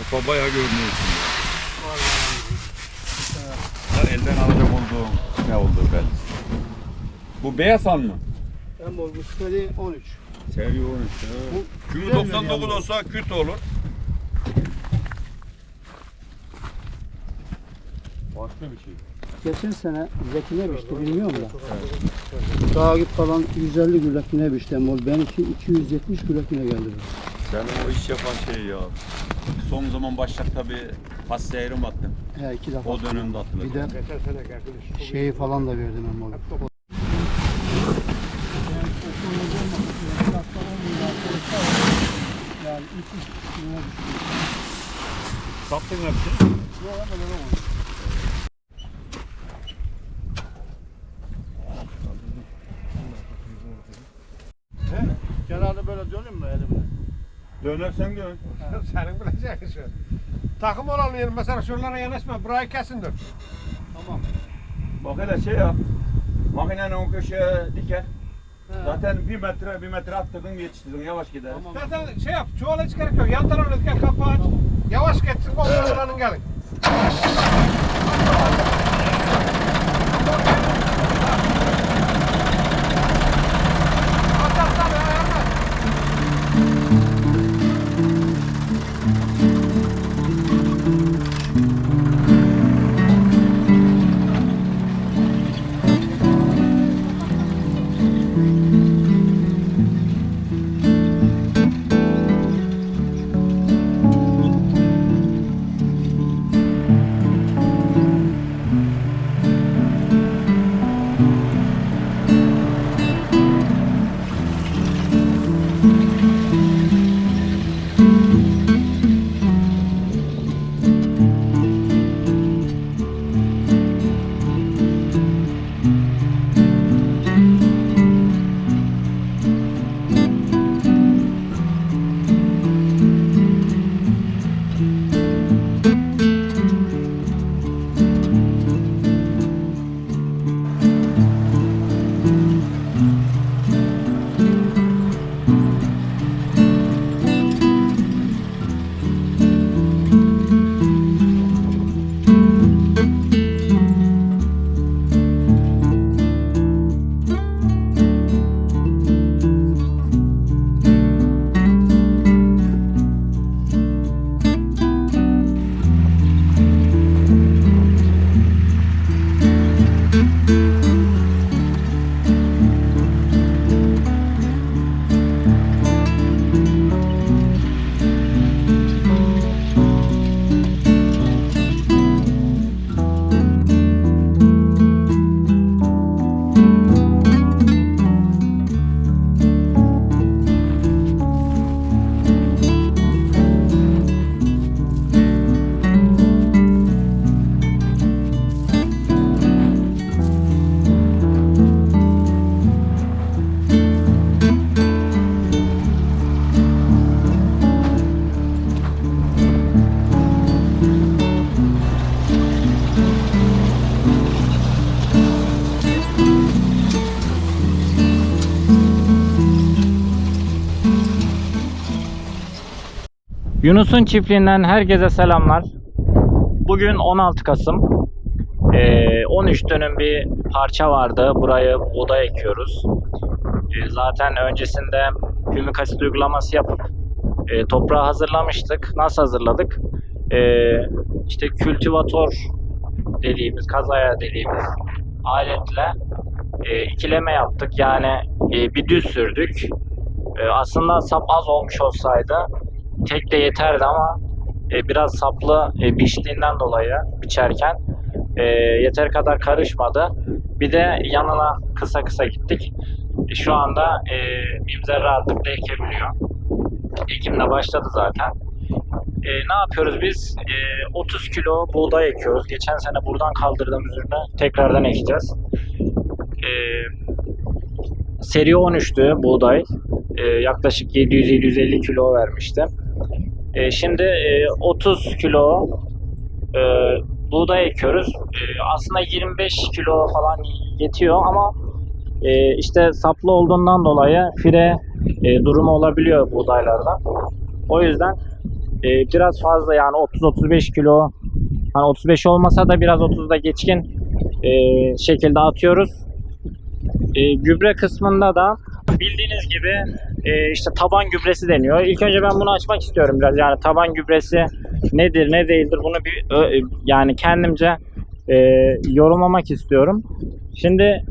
Arpa bayağı görünüyor şimdi. Ha, elden alacak olduğu ne olduğu belli. Bu beyaz han mı? En bol bu seri 13. Seviyor onu. Bu Kümü güzel 99 yani. olsa küt olur. Başka bir şey. Geçen sene Zekine biçti bilmiyorum da. Daha git falan 150 gülekine biçti en bol. Benimki 270 gülekine geldi. Sen o iş yapan şey ya. Son zaman başlar tabi pas seyrim attım. He iki defa. O dönemde hatırladım. Bir de şeyi falan da verdim en bol. Yani lira düştü. Sattın hepsini. Yok lan öyle olmadı. Kenarda böyle döneyim mi elimle? Dönersen dön. Senin bileceğin şey. Takım olan yer mesela şuralara yanaşma. Burayı kesin dur. Tamam. Bak hele şey yap. Makinenin o köşeye diker. Zaten bir metre bir metre attırdın yetiştirdin yavaş gider. Tamam. Zaten şey yap. Çuvala hiç gerek yok. Yan tarafına gel kapağı aç. Yavaş geçsin. Kontrolünün gelin. Yunus'un çiftliğinden herkese selamlar. Bugün 16 Kasım. Ee, 13 dönüm bir parça vardı. Burayı buğday ekiyoruz. Ee, zaten öncesinde hümik asit uygulaması yapıp e, toprağı hazırlamıştık. Nasıl hazırladık? Ee, işte kültivatör dediğimiz, kazaya dediğimiz aletle e, ikileme yaptık. Yani e, bir düz sürdük. Aslında sap az olmuş olsaydı tek de yeterdi ama e, biraz saplı e, biçtiğinden dolayı biçerken e, yeter kadar karışmadı. Bir de yanına kısa kısa gittik. E, şu anda e, mimzer rahatlıkla ekebiliyor. Ekim de başladı zaten. E, ne yapıyoruz biz? E, 30 kilo buğday ekiyoruz. Geçen sene buradan kaldırdığımız ürünü tekrardan ekeceğiz. E, seri 13'tü buğday. E, yaklaşık 700-750 kilo vermişti. E, şimdi e, 30 kilo e, buğday ekiyoruz. E, aslında 25 kilo falan yetiyor ama e, işte saplı olduğundan dolayı fire e, durumu olabiliyor buğdaylardan. O yüzden e, biraz fazla yani 30-35 kilo hani 35 olmasa da biraz 30'da geçkin e, şekilde atıyoruz. E, gübre kısmında da bildiğiniz gibi e, işte taban gübresi deniyor. İlk önce ben bunu açmak istiyorum biraz. Yani taban gübresi nedir ne değildir bunu bir ö- yani kendimce e, yorumlamak istiyorum. Şimdi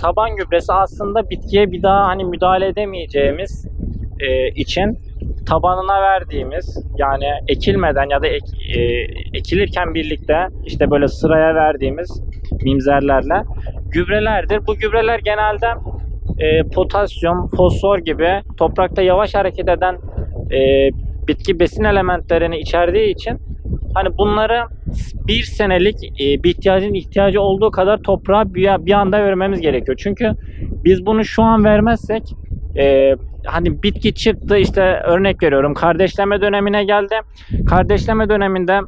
taban gübresi aslında bitkiye bir daha hani müdahale edemeyeceğimiz e, için tabanına verdiğimiz yani ekilmeden ya da ek- e, ekilirken birlikte işte böyle sıraya verdiğimiz mimzerlerle gübrelerdir. Bu gübreler genelde e, potasyum, fosfor gibi toprakta yavaş hareket eden e, bitki besin elementlerini içerdiği için hani bunları bir senelik e, bir ihtiyacın ihtiyacı olduğu kadar toprağa bir, bir anda vermemiz gerekiyor. Çünkü biz bunu şu an vermezsek e, hani bitki çıktı işte örnek veriyorum kardeşleme dönemine geldi. Kardeşleme döneminde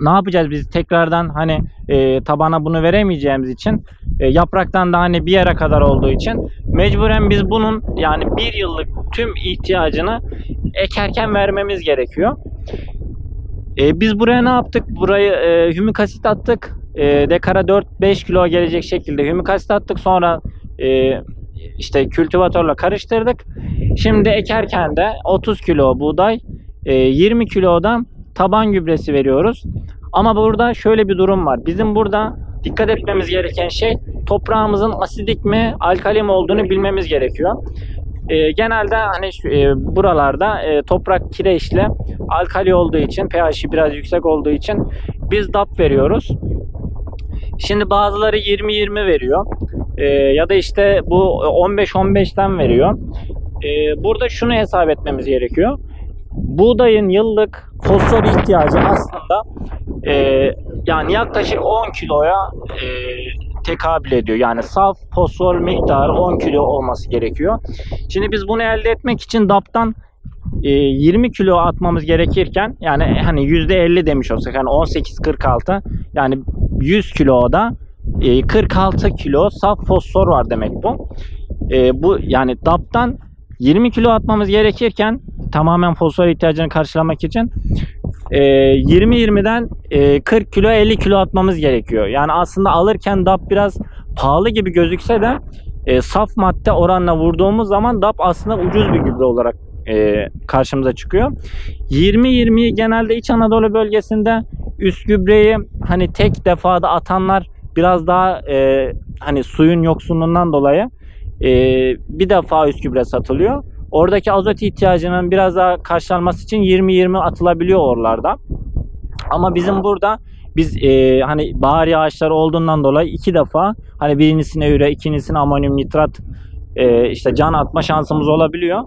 ne yapacağız biz tekrardan hani e, tabana bunu veremeyeceğimiz için e, yapraktan da hani bir yere kadar olduğu için mecburen biz bunun yani bir yıllık tüm ihtiyacını ekerken vermemiz gerekiyor. E, biz buraya ne yaptık? Burayı e, hümik asit attık. E, dekara 4-5 kilo gelecek şekilde hümik asit attık. Sonra e, işte kültivatörle karıştırdık. Şimdi ekerken de 30 kilo buğday, e, 20 kilodan taban gübresi veriyoruz. Ama burada şöyle bir durum var. Bizim burada dikkat etmemiz gereken şey toprağımızın asidik mi, alkali mi olduğunu bilmemiz gerekiyor. E, genelde hani e, buralarda e, toprak kireçli, alkali olduğu için, pH'i biraz yüksek olduğu için biz DAP veriyoruz. Şimdi bazıları 20-20 veriyor. E, ya da işte bu 15-15'ten veriyor. E, burada şunu hesap etmemiz gerekiyor. Buğdayın yıllık fosfor ihtiyacı aslında e, yani yaklaşık 10 kiloya e, tekabül ediyor. Yani saf fosfor miktarı 10 kilo olması gerekiyor. Şimdi biz bunu elde etmek için DAP'tan e, 20 kilo atmamız gerekirken yani hani %50 demiş olsak hani 18-46 yani 100 kiloda e, 46 kilo saf fosfor var demek bu. E, bu yani DAP'tan 20 kilo atmamız gerekirken tamamen fosfor ihtiyacını karşılamak için e, 20-20'den e, 40 kilo 50 kilo atmamız gerekiyor. Yani aslında alırken DAP biraz pahalı gibi gözükse de e, saf madde oranla vurduğumuz zaman DAP aslında ucuz bir gübre olarak e, karşımıza çıkıyor. 20-20'yi genelde İç Anadolu bölgesinde üst gübreyi hani tek defada atanlar biraz daha e, hani suyun yoksunluğundan dolayı e, bir defa üst gübre satılıyor. Oradaki azot ihtiyacının biraz daha karşılanması için 20-20 atılabiliyor oralarda. Ama bizim burada biz e, hani bahar yağışları olduğundan dolayı iki defa hani birincisine üre, ikincisine amonyum nitrat e, işte can atma şansımız olabiliyor.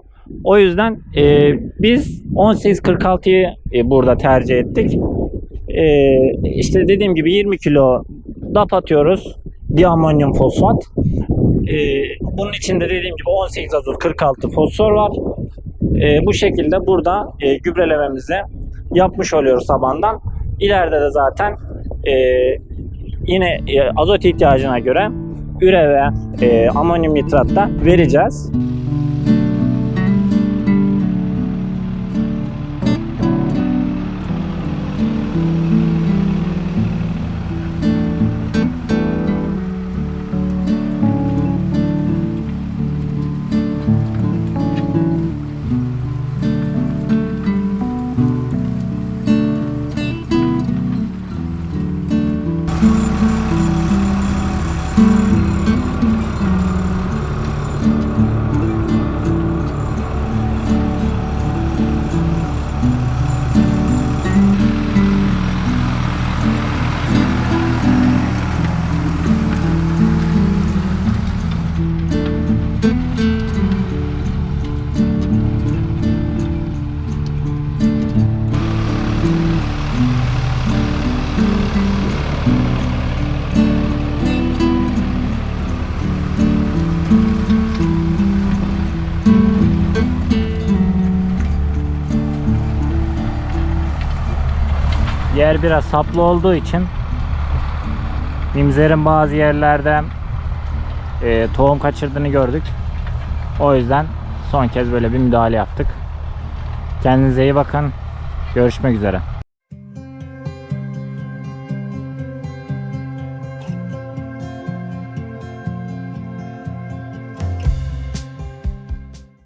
O yüzden e, biz 18.46'yı e, burada tercih ettik. E, işte dediğim gibi 20 kilo DAP atıyoruz. Diamonyum fosfat. E, bunun içinde dediğim gibi 18 azot 46 fosfor var. E, bu şekilde burada e, gübrelememizi yapmış oluyoruz tabandan. İleride de zaten e, yine e, azot ihtiyacına göre üre ve e, amonyum nitrat da vereceğiz. Yer biraz saplı olduğu için mimzerin bazı yerlerde e, tohum kaçırdığını gördük. O yüzden son kez böyle bir müdahale yaptık. Kendinize iyi bakın. Görüşmek üzere.